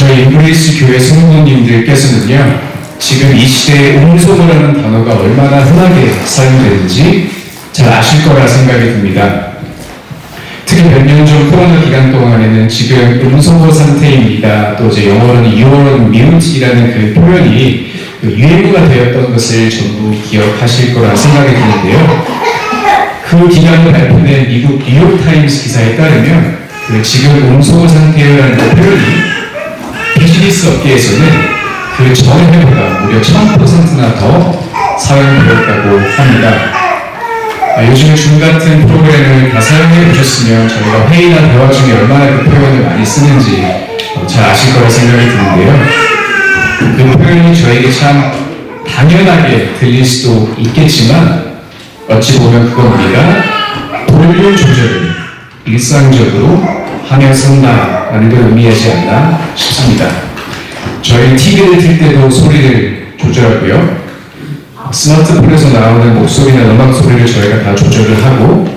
저희 인그리스 교회 성도님들께서는요, 지금 이 시대에 음소거라는 단어가 얼마나 흔하게 사용되는지 잘 아실 거라 생각이 듭니다. 특히 몇 년 전 코로나 기간 동안에는 지금 음소거 상태입니다. 또 이제 영어로는 on mute이라는 그 표현이 그 유행어가 되었던 것을 전부 기억하실 거라 생각이 드는데요. 그 기간에 발표된 미국 뉴욕타임스 기사에 따르면 그 지금 음소거 상태라는 그 표현이 비즈니스 업계에서는 그 전해보다 무려 1000%나 더 사용되었다고 합니다. 아, 요즘에 줌 같은 프로그램을 다 사용해 보셨으면 저희가 회의나 대화 중에 얼마나 그 표현을 많이 쓰는지 어, 잘 아실 거라 생각이 드는데요. 그 표현이 저에게 참 당연하게 들릴 수도 있겠지만 어찌 보면 그겁니다. 볼륨 조절을 일상적으로 하며 산다라는 걸 의미하지 않나 싶습니다. 저희 TV를 틀 때도 소리를 조절하고요. 스마트폰에서 나오는 목소리나 음악 소리를 저희가 다 조절을 하고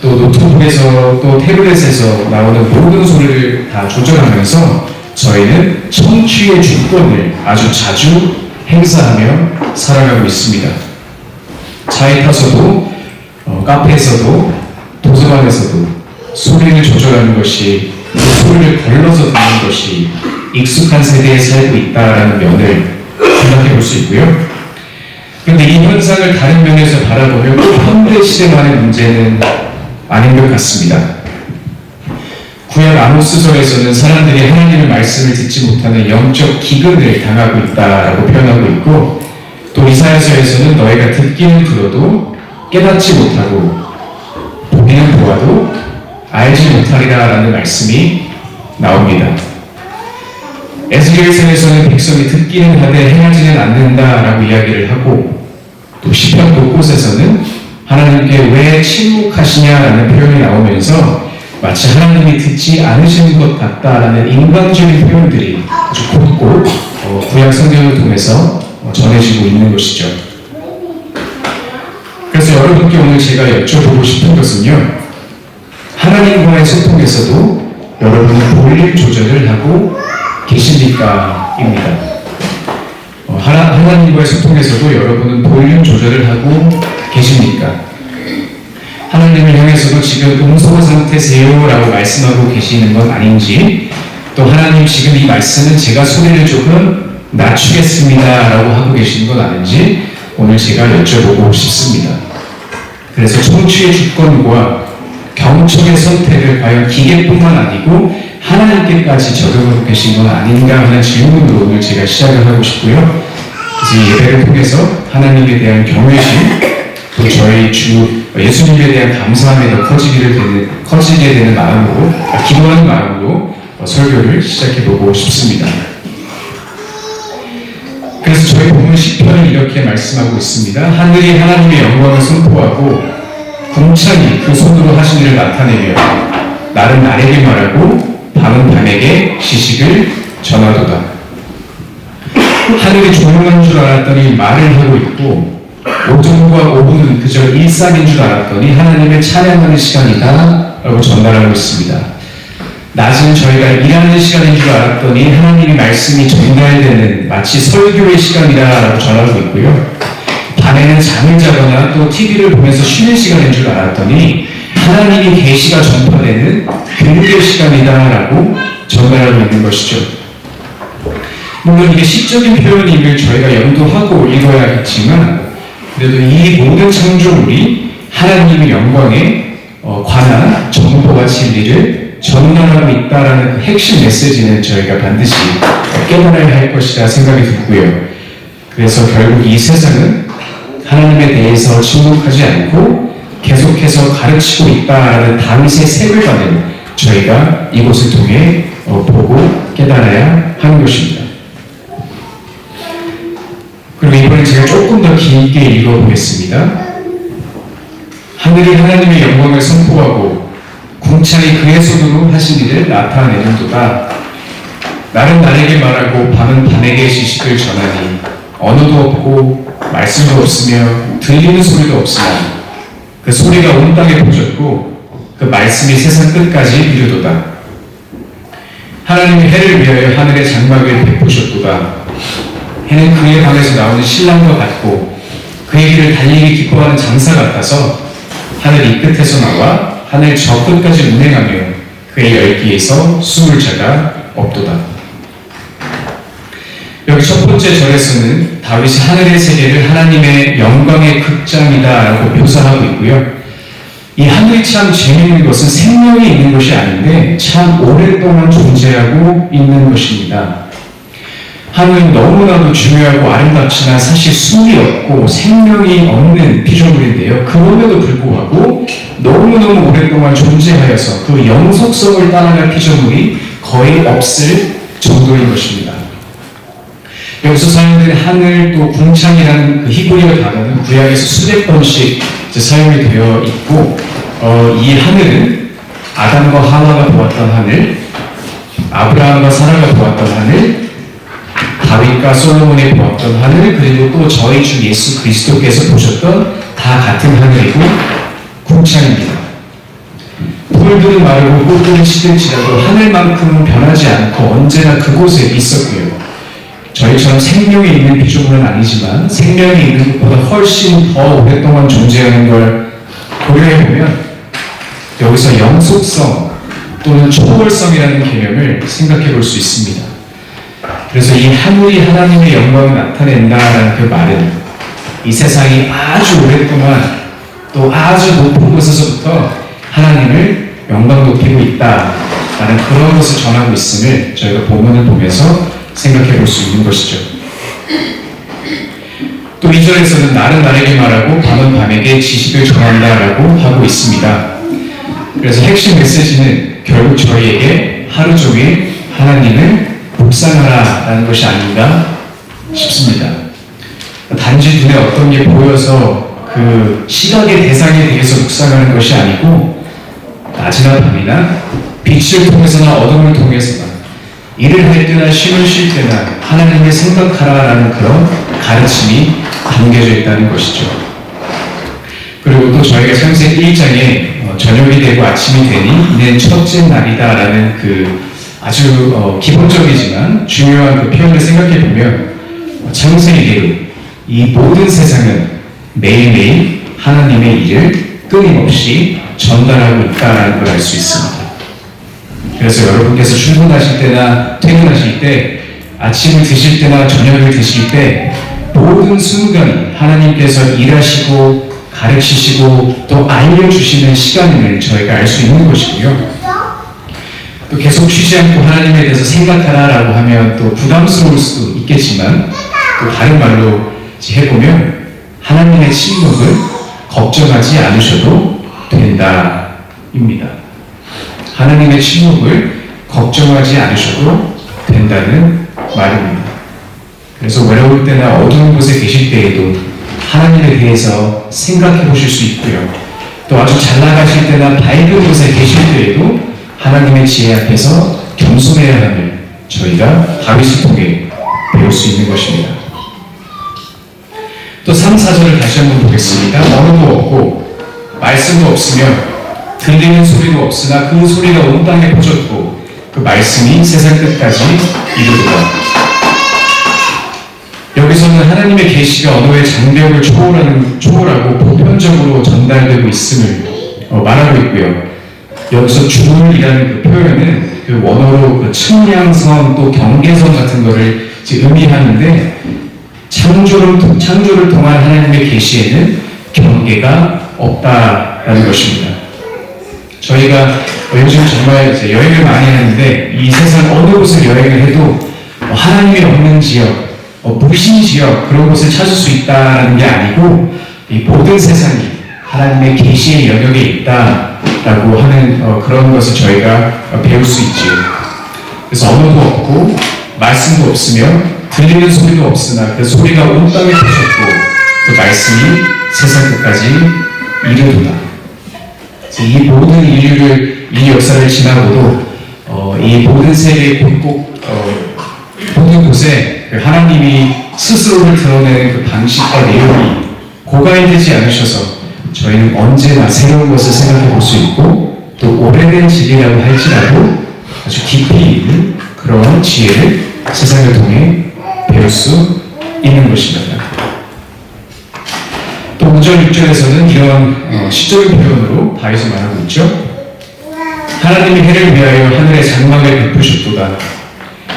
또 노트북에서 또 태블릿에서 나오는 모든 소리를 다 조절하면서 저희는 청취의 주권을 아주 자주 행사하며 살아가고 있습니다. 차에 타서도 어, 카페에서도 도서관에서도 소리를 조절하는 것이 그 소리를 걸러서 듣는 것이 익숙한 세대에 살고 있다라는 면을 생각해 볼 수 있고요. 그런데 이 현상을 다른 면에서 바라보면 꼭 현대 시대만의 문제는 아닌 것 같습니다. 구약 아모스서에서는 사람들이 하나님의 말씀을 듣지 못하는 영적 기근을 당하고 있다라고 표현하고 있고 또 이사야서에서는 너희가 듣기는 들어도 깨닫지 못하고 보기는 보아도 알지 못하리라라는 말씀이 나옵니다. 에스겔서에서는 백성이 듣기는 하되 행하지는 않는다라고 이야기를 하고 또 시편 곳곳에서는 하나님께 왜 침묵하시냐라는 표현이 나오면서 마치 하나님이 듣지 않으시는 것 같다라는 인간적인 표현들이 아주 곳곳 어, 구약 성경을 통해서 어, 전해지고 있는 것이죠. 그래서 여러분께 오늘 제가 여쭤보고 싶은 것은요. 하나님과의 소통에서도 여러분은 볼륨 조절을 하고 계십니까? 입니다. 어, 하나, 하나님과의 소통에서도 여러분은 볼륨 조절을 하고 계십니까? 하나님을 향해서도 지금 음소 상태세요 라고 말씀하고 계시는 건 아닌지 또 하나님 지금 이 말씀은 제가 소리를 조금 낮추겠습니다 라고 하고 계시는 건 아닌지 오늘 제가 여쭤보고 싶습니다. 그래서 청취의 주권과 경청의 선택을 과연 기계뿐만 아니고 하나님께까지 적용하고 계신 건 아닌가 하는 질문으로 오늘 제가 시작을 하고 싶고요. 그래서 이 예배를 통해서 하나님에 대한 경외심, 또 저희 주 예수님에 대한 감사함이 더 커지기를 되는, 커지게 되는 마음으로, 아, 기도하는 마음으로 어, 설교를 시작해보고 싶습니다. 그래서 저희 본문 10편은 이렇게 말씀하고 있습니다. 하늘이 하나님의 영광을 선포하고 궁창이 그 손으로 하신 일을 나타내며 날은 날에게 말하고 밤은 밤에게 시식을 전하도다. 하늘이 조용한 줄 알았더니 말을 하고 있고 오전과 오후는 그저 일상인 줄 알았더니 하나님의 찬양하는 시간이다 라고 전달하고 있습니다. 낮은 저희가 일하는 시간인 줄 알았더니 하나님의 말씀이 전달되는 마치 설교의 시간이다 라고 전하고 있고요. 밤에는 잠을 자거나 또 TV를 보면서 쉬는 시간인 줄 알았더니 하나님이 계시가 전파되는 교육의 시간이다라고 전달하고 있는 것이죠. 물론 이게 시적인 표현임을 저희가 염두하고 읽어야겠지만 그래도 이 모든 창조물이 하나님의 영광에 어, 관한 정보와 진리를 전달하고 있다라는 그 핵심 메시지는 저희가 반드시 깨달아야 할 것이라 생각이 들고요. 그래서 결국 이 세상은 하나님에 대해서 침묵하지 않고 계속해서 가르치고 있다라는 다윗의 세계관을 저희가 이곳을 통해 어, 보고 깨달아야 하는 것입니다. 그리고 이번에 제가 조금 더 길게 읽어보겠습니다. 하늘이 하나님의 영광을 선포하고 궁창이 그의 손으로 하신 일을 나타내는도다. 나는 나에게 말하고 밤은 밤에게 지식을 전하니 언어도 없고 말씀도 없으며 들리는 소리도 없으나 그 소리가 온 땅에 퍼졌고 그 말씀이 세상 끝까지 이르도다. 하나님이 해를 위하여 하늘의 장막을 베푸셨도다. 해는 그의 방에서 나오는 신랑과 같고 그의 길을 달리기 기뻐하는 장사 같아서 하늘 이 끝에서 나와 하늘 저 끝까지 운행하며 그의 열기에서 숨을 자가 없도다. 여기 첫 번째 절에서는 다윗이 하늘의 세계를 하나님의 영광의 극장이다라고 묘사하고 있고요. 이 하늘이 참 재미있는 것은 생명이 있는 것이 아닌데 참 오랫동안 존재하고 있는 것입니다. 하늘은 너무나도 중요하고 아름답지만 사실 숨이 없고 생명이 없는 피조물인데요. 그럼에도 불구하고 너무너무 오랫동안 존재하여서 그 영속성을 따라갈 피조물이 거의 없을 정도인 것입니다. 여기서 사용된 하늘 또 궁창이라는 그 히브리어 단어는 구약에서 수백 번씩 사용이 되어 있고 어, 이 하늘은 아담과 하와가 보았던 하늘, 아브라함과 사라가 보았던 하늘, 다윗과 솔로몬이 보았던 하늘, 그리고 또 저희 주 예수 그리스도께서 보셨던 다 같은 하늘이고 궁창입니다. 풀들은 마르고 꽃들은 시들지라도 하늘만큼은 변하지 않고 언제나 그곳에 있었고요. 저희처럼 생명이 있는 피조물은 아니지만 생명이 있는 것보다 훨씬 더 오랫동안 존재하는 걸 고려해보면 여기서 영속성 또는 초월성이라는 개념을 생각해 볼 수 있습니다. 그래서 이 하늘이 하나님의 영광을 나타낸다라는 그 말은 이 세상이 아주 오랫동안 또 아주 높은 곳에서부터 하나님을 영광 높이고 있다라는 그런 것을 전하고 있음을 저희가 본문을 보면서 생각해 볼 수 있는 것이죠. 또 2절에서는 나는 나에게 말하고 밤은 밤에게 지식을 전한다 라고 하고 있습니다. 그래서 핵심 메시지는 결국 저희에게 하루 종일 하나님을 묵상하라 라는 것이 아닌가 싶습니다. 단지 눈에 어떤 게 보여서 그 시각의 대상에 대해서 묵상하는 것이 아니고 낮이나 밤이나 빛을 통해서나 어둠을 통해서나 일을 할 때나 쉼을 쉴 때나 하나님을 생각하라라는 그런 가르침이 담겨져 있다는 것이죠. 그리고 또 저희가 창세기 1장에 어, 저녁이 되고 아침이 되니 이는 첫째 날이다라는 그 아주 어, 기본적이지만 중요한 그 표현을 생각해 보면 어, 창세기대로 이 모든 세상은 매일매일 하나님의 일을 끊임없이 전달하고 있다는 걸 알 수 있습니다. 그래서 여러분께서 출근하실 때나 퇴근하실 때 아침을 드실 때나 저녁을 드실 때 모든 순간 하나님께서 일하시고 가르치시고 또 알려주시는 시간임을 저희가 알 수 있는 것이고요. 또 계속 쉬지 않고 하나님에 대해서 생각하라라고 하면 또 부담스러울 수도 있겠지만 또 다른 말로 해보면 하나님의 침묵을 걱정하지 않으셔도 된다입니다. 하나님의 침묵을 걱정하지 않으셔도 된다는 말입니다. 그래서 외로울 때나 어두운 곳에 계실 때에도 하나님에 대해서 생각해 보실 수 있고요. 또 아주 잘 나가실 때나 밝은 곳에 계실 때에도 하나님의 지혜 앞에서 겸손해야 함을 저희가 다윗을 통해 배울 수 있는 것입니다. 또 3, 4절을 다시 한번 보겠습니다. 언어도 없고 말씀도 없으며 들리는 소리도 없으나 그 소리가 온 땅에 퍼졌고 그 말씀이 세상 끝까지 이르도다. 여기서는 하나님의 계시가 언어의 장벽을 초월하는 초월하고 보편적으로 전달되고 있음을 어, 말하고 있고요. 여기서 주물이라는 그 표현은 그 원어로 그 측량선 또 경계선 같은 거를 의미하는데 창조를 창조를 통한 하나님의 계시에는 경계가 없다라는 것입니다. 저희가 요즘 정말 이제 여행을 많이 하는데 이 세상 어느 곳을 여행을 해도 뭐 하나님이 없는 지역, 어, 무신 지역 그런 곳을 찾을 수 있다는 게 아니고 이 모든 세상이 하나님의 계시의 영역에 있다라고 하는 어, 그런 것을 저희가 어, 배울 수 있지요. 그래서 언어도 없고 말씀도 없으며 들리는 소리도 없으나 그 소리가 온 땅에 퍼졌고 그 말씀이 세상 끝까지 이르도다. 이 모든 인류를 이 역사를 지나고도 어, 이 모든 세계 곳곳 어, 모든 곳에 그 하나님이 스스로를 드러내는 그 방식과 내용이 고갈되지 않으셔서 저희는 언제나 새로운 것을 생각해 볼 수 있고 또 오래된 진리라고 할지라도 아주 깊이 있는 그런 지혜를 세상을 통해 배울 수 있는 것입니다. 또 5절, 6절에서는 이런 어, 시적인 표현으로 다윗이 말하고 있죠. 하나님이 해를 위하여 하늘의 장막을 베푸셨도다.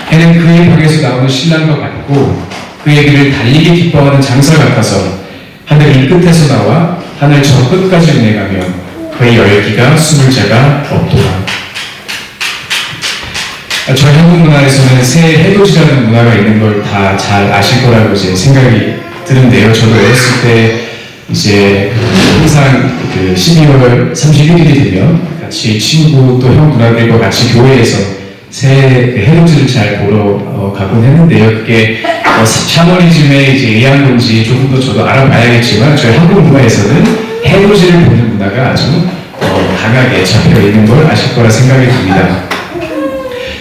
해는 그의 방에서 나오는 신랑과 같고 그의 길을 달리기 기뻐하는 장사 같아서 하늘 이 끝에서 나와 하늘 저 끝까지 운행하며 그의 열기가 숨을 자가 없도다. 아, 저희 한국 문화에서는 새 해돋이라는 문화가 있는 걸 다 잘 아실 거라고 이제 생각이 드는데요. 저도 어렸을 때 이제 항상 그 12월 31일이 되면 같이 친구 또 형 누나들과 같이 교회에서 새 해돋이를 잘 보러 어, 가곤 했는데요. 그게 어, 샤머니즘에 이제 의한 건지 조금 더 저도 알아봐야겠지만 저희 한국 문화에서는 해돋이를 보는 문화가 아주 어, 강하게 잡혀 있는 걸 아실 거라 생각이 듭니다.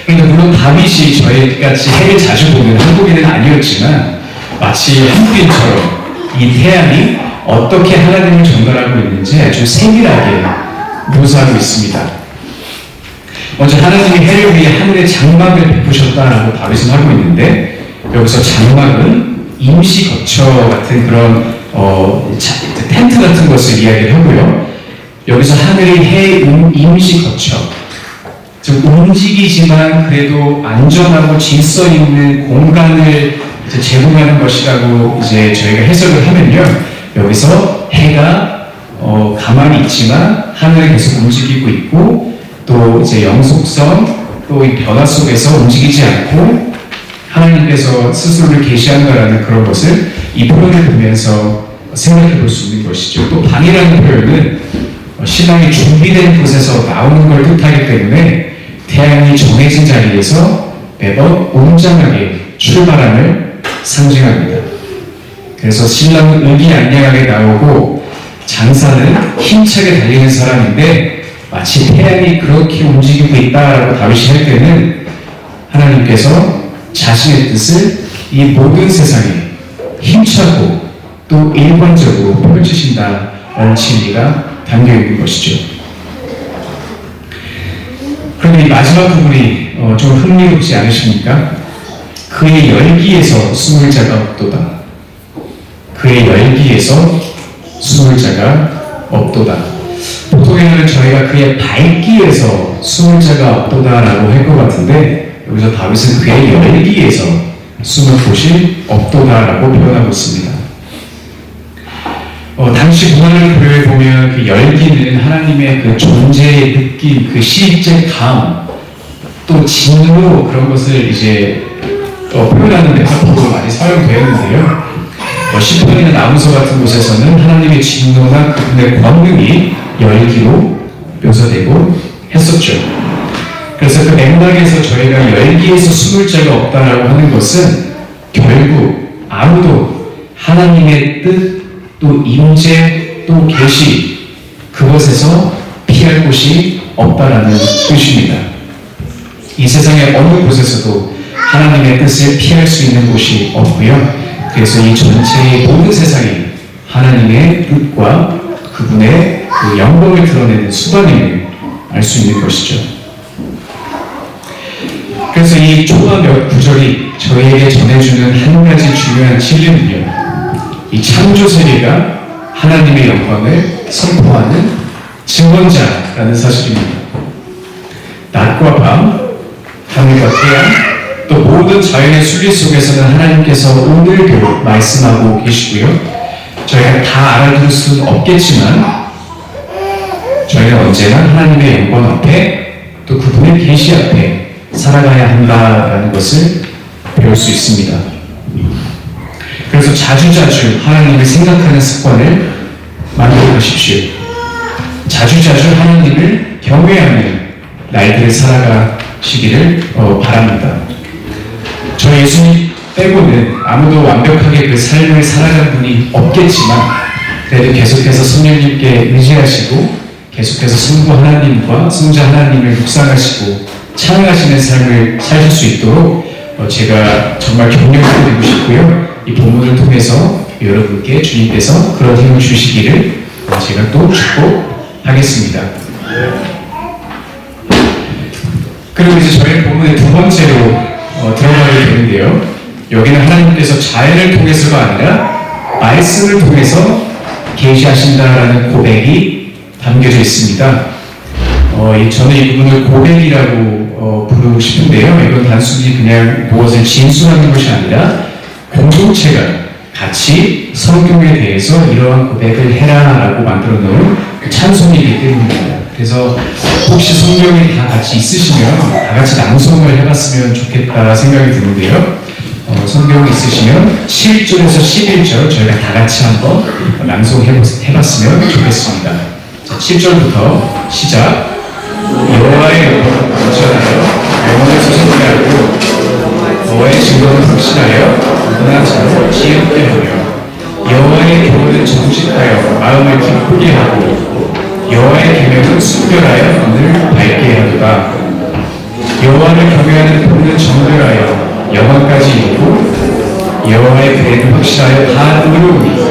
근데 물론 다윗이 저희같이 해를 자주 보는 한국인은 아니었지만 마치 한국인처럼 이 태양이 어떻게 하나님을 전달하고 있는지 아주 세밀하게 묘사하고 있습니다. 먼저 하나님이 해를 위해 하늘의 장막을 베푸셨다라고 다윗은 하고 있는데 여기서 장막은 임시 거처 같은 그런 어, 자- 텐트 같은 것을 이야기를 하고요. 여기서 하늘이 해 임- 임시 거처 즉 움직이지만 그래도 안전하고 질서 있는 공간을 제공하는 것이라고 이제 저희가 해석을 하면요 여기서 해가 어, 가만히 있지만 하늘이 계속 움직이고 있고 또 이제 영속성 또 이 변화 속에서 움직이지 않고 하나님께서 스스로를 계시한다라는 그런 것을 이 표현을 보면서 생각해 볼 수 있는 것이죠. 또 방이라는 표현은 어, 신앙이 준비된 곳에서 나오는 걸 뜻하기 때문에 태양이 정해진 자리에서 매번 웅장하게 출발함을 상징합니다. 그래서 신랑은 의기양양하게 나오고 장사는 힘차게 달리는 사람인데 마치 태양이 그렇게 움직이고 있다라고 다윗이 할 때는 하나님께서 자신의 뜻을 이 모든 세상에 힘차고 또 일관적으로 펼치신다라는 진리가 담겨 있는 것이죠. 그런데 이 마지막 부분이 어, 좀 흥미롭지 않으십니까? 그의 열기에서 숨을 자가 없도다. 그의 열기에서 숨을 자가 없도다. 보통에는 저희가 그의 밝기에서 숨을 자가 없도다라고 할 것 같은데 여기서 다윗은 그의 열기에서 숨을 곳이 없도다라고 표현하고 있습니다. 어, 당시 문화를 고려해 보면 그 열기는 하나님의 그 존재의 느낌, 그 실제감, 또 진로 그런 것을 이제 어, 표현하는 메타포로 많이 사용되었는데요. 어, 시편이나 나무서 같은 곳에서는 하나님의 진노나 그분의 권능이 열기로 묘사되고 했었죠. 그래서 그 맥락에서 저희가 열기에서 숨을 자가 없다라고 하는 것은 결국 아무도 하나님의 뜻, 또 임재, 또 계시 그것에서 피할 곳이 없다라는 뜻입니다. 이 세상의 어느 곳에서도 하나님의 뜻을 피할 수 있는 곳이 없고요. 그래서 이 전체의 모든 세상이 하나님의 뜻과 그분의 그 영광을 드러내는 수단임을 알 수 있는 것이죠. 그래서 이 초반 몇 구절이 저희에게 전해주는 한 가지 중요한 진리는요. 이 창조 세계가 하나님의 영광을 선포하는 증언자라는 사실입니다. 낮과 밤, 하늘과 태양, 또 모든 자연의 순리 속에서는 하나님께서 오늘도 말씀하고 계시고요. 저희가 다 알아들을 수는 없겠지만 저희는 언제나 하나님의 영광 앞에 또 그분의 계시 앞에 살아가야 한다라는 것을 배울 수 있습니다. 그래서 자주자주 하나님을 생각하는 습관을 만들어 가십시오. 자주자주 하나님을 경외하는 날들을 살아가시기를 어, 바랍니다. 저 예수님 빼고는 아무도 완벽하게 그 삶을 살아간 분이 없겠지만 그래도 계속해서 성령님께 의지하시고 계속해서 성부 하나님과 성자 하나님을 묵상하시고 찬양하시는 삶을 사실 수 있도록 어, 제가 정말 격려드리고 싶고요. 이 본문을 통해서 여러분께 주님께서 그런 힘을 주시기를 어, 제가 또 축복하겠습니다. 그리고 이제 저희 본문의 두 번째로 어, 들어가게 되는데요. 여기는 하나님께서 자연을 통해서가 아니라 말씀을 통해서 계시하신다라는 고백이 담겨져 있습니다. 어, 이- 저는 이 부분을 고백이라고 어, 부르고 싶은데요. 이건 단순히 그냥 무엇을 진술하는 것이 아니라 공동체가 같이 성경에 대해서 이러한 고백을 해라라고 만들어 놓은 그 찬송이기 때문입니다. 그래서 혹시 성경이 다 같이 있으시면 다 같이 낭송을 해봤으면 좋겠다 생각이 드는데요. 어, 성경이 있으시면 7절에서 11절 저희가 다 같이 한번 낭송해봤으면 좋겠습니다. 자, 7절부터 시작. 여호와의 영광을 넘쳐나요 영혼을 소송하고 여호와의 증거를 확신하여 누구나 자로 지혜롭게 하며 여호와의 교훈은 정직하여 마음을 기쁘게 하고 여호와의 계명은 순결하여 눈을 밝게 하도다 여호와를 경외하는 본은 정결하여 영원까지 이르고 여호와의 계획은 확실하여 다 의로우니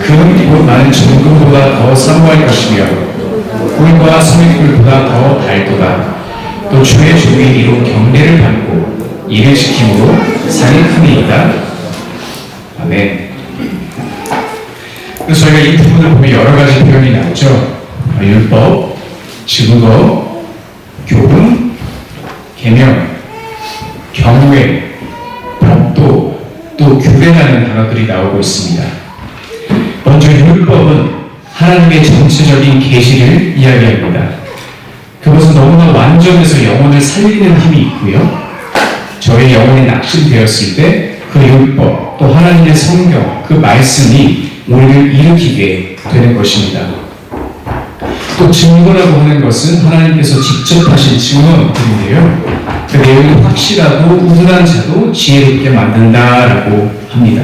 금은 곧 많은 정금보다 더 사모할 것이며 꿀과 소매꿀보다 더 달도다. 또 주의 종이 이로 경례를 받고 이를 지킴으로 상이 크니이다. 아멘. 그래서 저희가 이 부분을 보면 여러 가지 표현이 나오죠. 아, 율법, 증거, 교훈, 계명, 경외, 법도, 또 규례라는 단어들이 나오고 있습니다. 먼저 율법은 하나님의 전체적인 계시를 이야기합니다. 그것은 너무나 완전해서 영혼을 살리는 힘이 있고요. 저의 영혼이 낙심되었을 때 그 율법, 또 하나님의 성경, 그 말씀이 우리를 일으키게 되는 것입니다. 또 증거라고 하는 것은 하나님께서 직접 하신 증언들인데요. 그 내용이 확실하고 우둔한 자도 지혜롭게 만든다라고 합니다.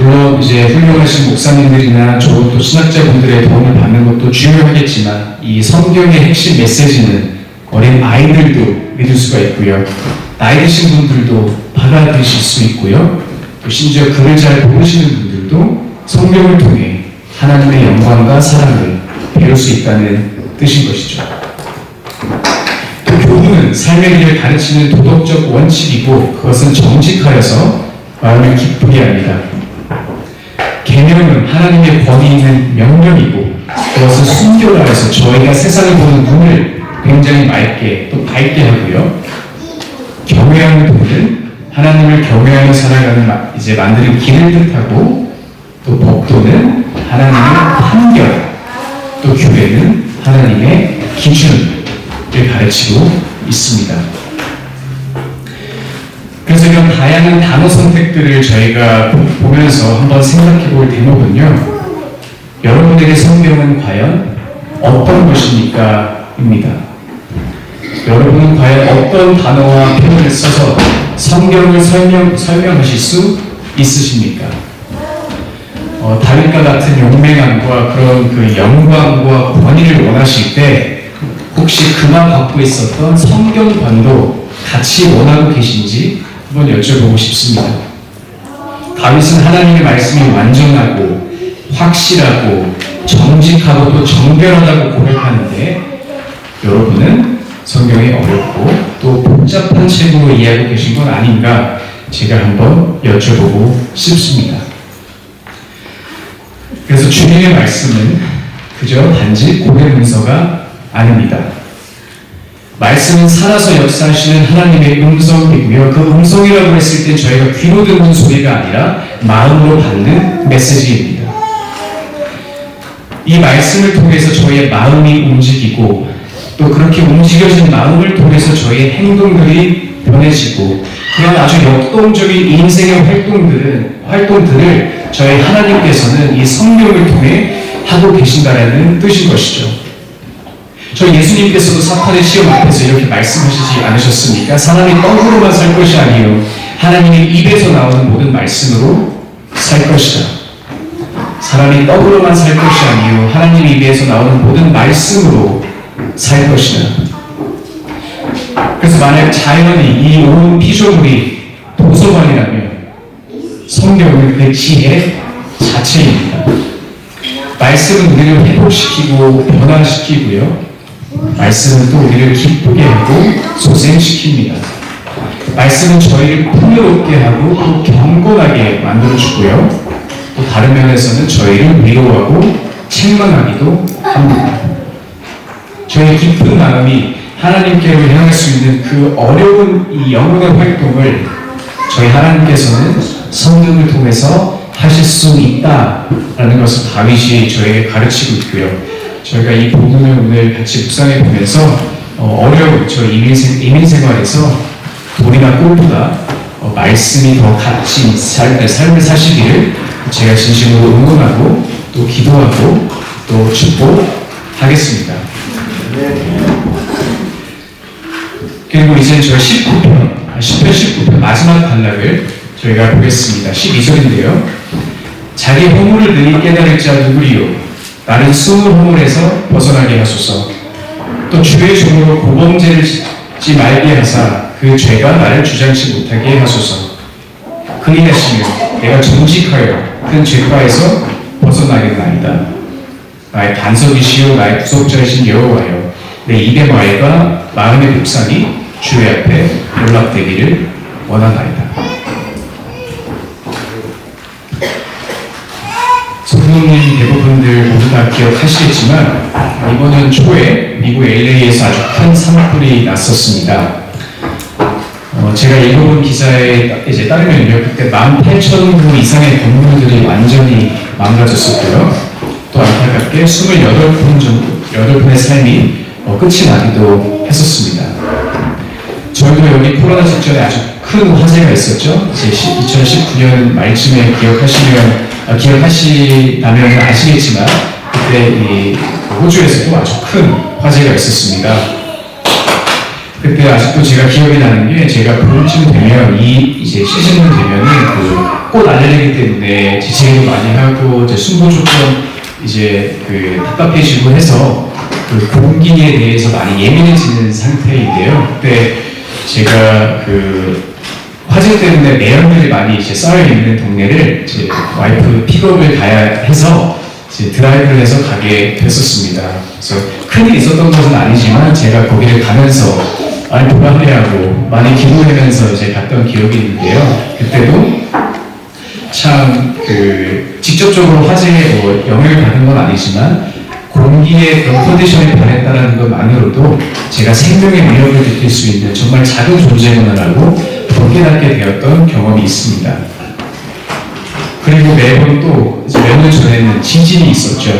물론 이제 훌륭하신 목사님들이나 좋은 또 신학자분들의 도움을 받는 것도 중요하겠지만 이 성경의 핵심 메시지는 어린 아이들도 믿을 수가 있고요. 나이 드신 분들도 받아들이실 수 있고요. 또 심지어 글을 잘 모르시는 분들도 성경을 통해 하나님의 영광과 사랑을 배울 수 있다는 뜻인 것이죠. 또 교훈은 삶의 길을 가르치는 도덕적 원칙이고 그것은 정직하여서 마음을 기쁘게 합니다. 계명은 하나님의 권위 있는 명령이고 그것은 순결하여서 저희가 세상을 보는 눈을 굉장히 맑게 또 밝게 하고요. 경외하는 분은 하나님을 경외하며 살아가는 마- 이제 만드는 길을 뜻하고 또 법도는 하나님의 판결 또 규례는 하나님의 기준을 가르치고 있습니다. 그래서 이런 다양한 단어 선택들을 저희가 보- 보면서 한번 생각해 볼 대목은요. 여러분들의 성경은 과연 어떤 것입니까? 입니다. 여러분은 과연 어떤 단어와 표현을 써서 성경을 설명, 설명하실 수 있으십니까? 어, 다윗과 같은 용맹함과 그런 그 영광과 권위를 원하실 때 혹시 그만 갖고 있었던 성경관도 같이 원하고 계신지 한번 여쭤보고 싶습니다. 다윗은 하나님의 말씀이 완전하고 확실하고 정직하고 또 정결하다고 고백하는데 여러분은 성경이 어렵고 또 복잡한 책으로 이해하고 계신 건 아닌가 제가 한번 여쭤보고 싶습니다. 그래서 주님의 말씀은 그저 단지 고백 문서가 아닙니다. 말씀은 살아서 역사하시는 하나님의 음성이고요. 그 음성이라고 했을 때 저희가 귀로 듣는 소리가 아니라 마음으로 받는 메시지입니다. 이 말씀을 통해서 저희의 마음이 움직이고 또 그렇게 움직여진 마음을 통해서 저희의 행동들이 변해지고 그런 아주 역동적인 인생의 활동들은 활동들을 저희 하나님께서는 이 성경을 통해 하고 계신다라는 뜻인 것이죠. 저 예수님께서도 사탄의 시험 앞에서 이렇게 말씀하시지 않으셨습니까? 사람이 떡으로만 살 것이 아니요 하나님의 입에서 나오는 모든 말씀으로 살 것이다. 사람이 떡으로만 살 것이 아니요 하나님 입에서 나오는 모든 말씀으로 살 것이다. 그래서 만약 자연이 이 온 피조물이 도서관이라면 성경은 그 지혜 회복시키고 변화시키고요. 말씀은 또 우리를 기쁘게 하고 소생시킵니다. 말씀은 저희를 풍요롭게 하고 또 경건하게 만들어주고요. 또 다른 면에서는 저희를 위로하고 책망하기도 합니다. 저의 깊은 마음이 하나님께로 향할 수 있는 그 어려운 이 영혼의 활동을 저희 하나님께서는 성령을 통해서 하실 수 있다라는 것을 다윗이 저에게 가르치고 있고요. 저희가 이 복음을 오늘 같이 묵상해 보면서 어, 려운 저희 이민, 생, 이민 생활에서 돌이나 꼴보다 어, 말씀이 더 값진 삶, 삶을 사시기를 제가 진심으로 응원하고 또 기도하고 또 축복하겠습니다. 그리고 이제 저희 19편, 10편 19편 마지막 단락을 저희가 보겠습니다. 12절인데요. 자기 허물을 능히 깨달을 자 누구리요? 나는 스물 허물에서 벗어나게 하소서. 또 주의 종으로 고범죄를 짓지 말게 하사 그 죄가 나를 주장치 못하게 하소서. 그리 하시며 내가 정직하여 큰 죄과에서 벗어나겠나이다. 나의 반석이시요 나의 구속자이신 여호와여 내 입의 말과 마음의 묵상이 주의 앞에 연락되기를 원하나이다. 성도님 대부분들 모두 다 기억하시겠지만 이번은 초에 미국 LA에서 아주 큰 산불이 났었습니다. 어, 제가 읽어본 기사에 이제 따르면요, 그때 18,000호 이상의 건물들이 완전히 망가졌었고요. 또 안타깝게 28분 정도, 8분의 삶이 어, 끝이 나기도 했었습니다. 저희도 여기 코로나 직전에 아주 큰 화재가 있었죠. 이제 2019년 말쯤에 기억하시면 어, 기억하시다면 아시겠지만 그때 이 호주에서도 아주 큰 화재가 있었습니다. 그때 아직도 제가 기억이 나는 게 제가 봄쯤 되면 이 이제 시즌은 되면은 그 꽃 알레르기 때문에 지체도 많이 하고 이제 숨도 조금 이제 그 답답해지고 해서 그 공기에 대해서 많이 예민해지는 상태인데요. 그때 제가 그 화재 때문에 매연들이 많이 이제 쌓여 있는 동네를 제 와이프 픽업을 가야 해서 이제 드라이브를 해서 가게 됐었습니다. 그래서 큰일 있었던 것은 아니지만 제가 거기를 가면서 많이 불안해하고 많이 기도하면서 이제 갔던 기억이 있는데요. 그때도 참 그 직접적으로 화재에 뭐 영향을 받은 건 아니지만 공기의 그런 컨디션이 변했다는 것만으로도 제가 생명의 위협을 느낄 수 있는 정말 작은 존재구나라고 더 깨닫게 되었던 경험이 있습니다. 그리고 매번 또 몇 년 전에는 지진이 있었죠.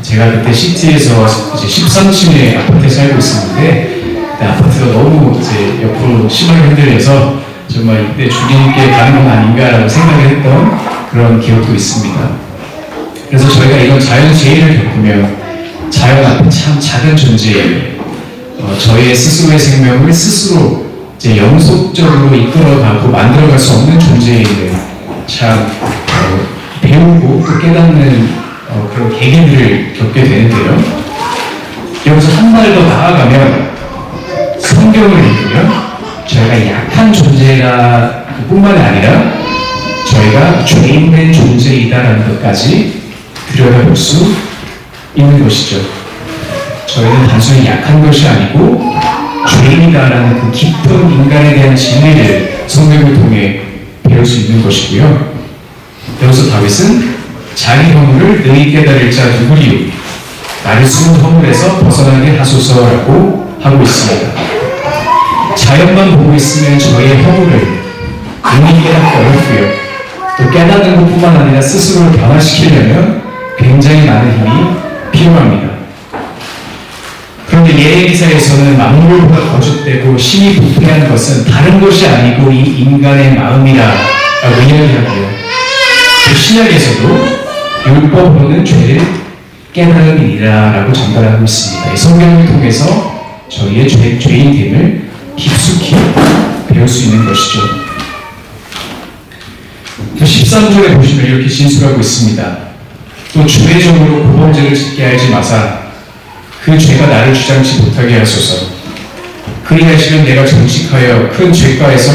제가 그때 시티에서 이제 13층의 아파트에 살고 있었는데 아파트가 너무 이제 옆으로 심하게 흔들려서 정말 이때 주님께 가는 건 아닌가라고 생각을 했던 그런 기억도 있습니다. 그래서 저희가 이런 자연재해를 겪으면 자연 앞에 참 작은 존재예요. 어, 저희의 스스로의 생명을 스스로 이제 영속적으로 이끌어가고 만들어갈 수 없는 존재임을 참 어, 배우고 또 깨닫는 어, 그런 계기들을 겪게 되는데요. 여기서 한 발 더 나아가면 성경을 읽으면 저희가 약한 존재가 뿐만이 아니라 저희가 죄인된 존재이다라는 것까지 들여다볼 수 있는 것이죠. 저희는 단순히 약한 것이 아니고 죄인이다라는 그 깊은 인간에 대한 진리를 성경을 통해 배울 수 있는 것이고요. 여기서 다윗은 자기 허물을 능히 깨달을 자 누구리요? 나를 숨은 허물에서 벗어나게 하소서라고 하고 있습니다. 자연만 보고 있으면 저의 허물을 능히 깨닫기 어렵고요. 또 깨닫는 것뿐만 아니라 스스로를 변화시키려면 굉장히 많은 힘이 필요합니다. 그런데 예의 기사에서는 만물보다 거짓되고 심히 부패한 것은 다른 것이 아니고 이 인간의 마음이라라고 이야기하고요. 또 신약에서도 율법으로는 죄를 깨달음이라 라고 전달하고 있습니다. 이 성경을 통해서 저희의 죄, 죄인됨을 깊숙이 배울 수 있는 것이죠. 13절에 보시면 이렇게 진술하고 있습니다. 또 주의 종으로 고범죄를 짓게 하지 마사 그 죄가 나를 주장치 못하게 하소서. 그리 하시면 내가 정직하여 큰 죄가에서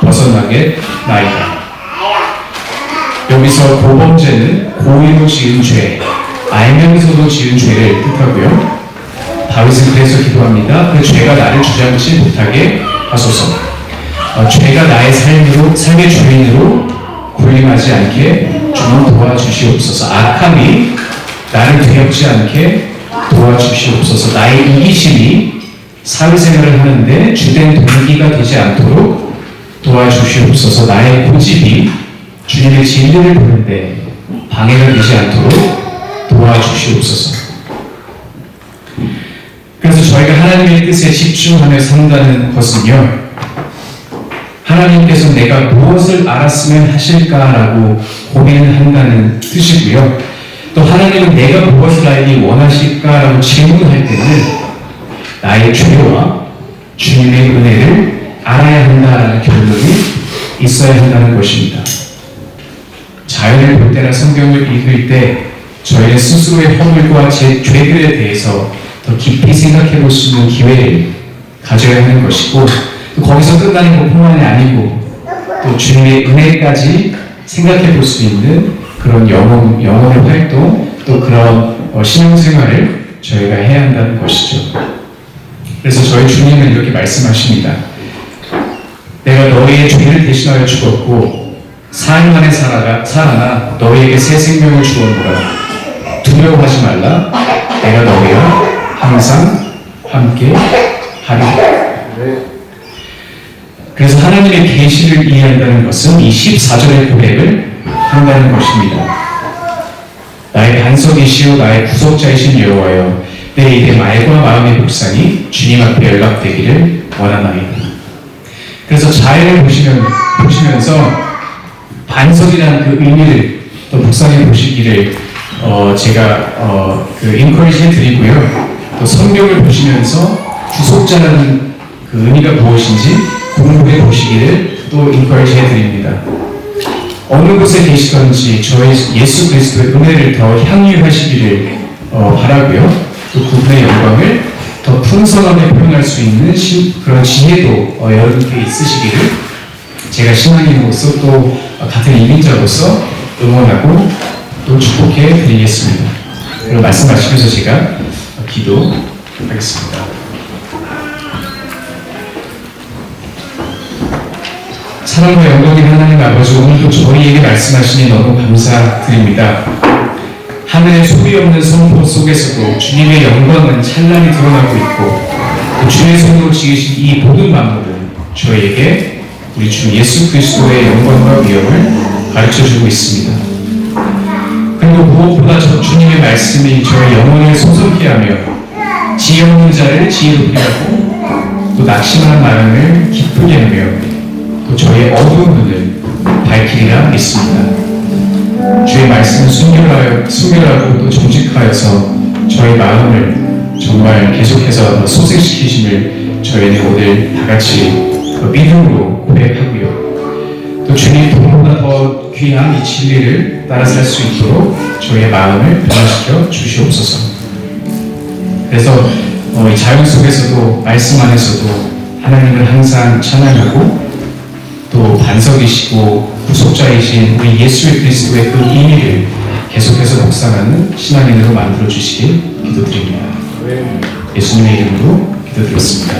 벗어나게 나이다. 여기서 고범죄는 고의로 지은 죄, 알면서도 지은 죄를 뜻하고요. 다윗은 그래서 기도합니다. 그 죄가 나를 주장치 못하게 하소서. 어, 죄가 나의 삶으로 삶의 주인으로 군림하지 않게 주님 도와주시옵소서. 악함이 나를 두렵지 않게 도와주시옵소서. 나의 이기심이 사회생활을 하는데 주된 동기가 되지 않도록 도와주시옵소서. 나의 고집이 주님의 진리를 보는데 방해가 되지 않도록 도와주시옵소서. 그래서 저희가 하나님의 뜻에 집중하며 산다는 것은요, 하나님께서 내가 무엇을 알았으면 하실까라고 고민을 한다는 뜻이고요. 또 하나님은 내가 무엇을 알기 원하실까라고 질문할 때는 나의 죄와 주님의 은혜를 알아야 한다는 결론이 있어야 한다는 것입니다. 자연을 볼 때나 성경을 읽을 때 저희는 스스로의 허물과 제 죄들에 대해서 더 깊이 생각해 볼 수 있는 기회를 가져야 하는 것이고 또 거기서 끝나는 것뿐만이 아니고 또 주님의 은혜까지 생각해 볼 수 있는 그런 영혼, 영혼의 활동 또 그런 어, 신앙생활을 저희가 해야 한다는 것이죠. 그래서 저희 주님은 이렇게 말씀하십니다. 내가 너희의 죄를 대신하여 죽었고 사흘 만에 살아가, 살아나 너희에게 새 생명을 주었노라. 두려워하지 말라. 내가 너희와 항상 함께 하리라. 그래서 하나님의 계시를 이해한다는 것은 이 14절의 고백을 한다는 것입니다. 나의 반석이시오 나의 구속자이신 여호와여 내 입의 말과 마음의 묵상이 주님 앞에 연락되기를 원하나이다. 그래서 자연을 보시면, 보시면서 반석이라는 그 의미를 또 묵상해 보시기를 어, 제가 어, 그 인커리지 해드리고요. 또 성경을 보시면서 구속자라는 그 의미가 무엇인지 공부해 보시기를 또 인커리지 해 드립니다. 어느 곳에 계시던지 저희 예수 그리스도의 은혜를 더 향유하시기를 어, 바라고요. 또 그분의 영광을 더 풍성하게 표현할 수 있는 시- 그런 지혜도 어, 여러분께 있으시기를 제가 신앙인으로서 또 같은 이민자로서 응원하고 또 축복해 드리겠습니다. 그럼 말씀하시면서 제가 기도하겠습니다. 사랑과 영광인 하나님 아버지 오늘도 저희에게 말씀하시니 너무 감사드립니다. 하늘의 소리 없는 성포 속에서도 주님의 영광은 찬란히 드러나고 있고 또 주의 손으로 지으신 이 모든 만물은 저희에게 우리 주 예수 그리스도의 영광과 위엄을 가르쳐주고 있습니다. 그리고 무엇보다 저 주님의 말씀이 저의 영혼을 소성케 하며 지혜 없는 자를 지혜롭게 하고 또 낙심한 마음을 기쁘게 하며 또 저의 어두운 눈을 밝히리라 믿습니다. 주의 말씀은 순결하여, 순결하고 또 정직하여서 저희 마음을 정말 계속해서 더 소생시키심을 저희는 오늘 다 같이 그 믿음으로 고백하고요. 또 주님 돈보다 더 귀한 이 진리를 따라 살 수 있도록 저희의 마음을 변화시켜 주시옵소서. 그래서 어, 이 자연 속에서도 말씀 안에서도 하나님을 항상 찬양하고 또 반석이시고 구속자이신 우리 예수 그리스도의 그 의미를 계속해서 묵상하는 신앙인으로 만들어 주시길 기도드립니다. 예수님의 이름으로 기도드렸습니다.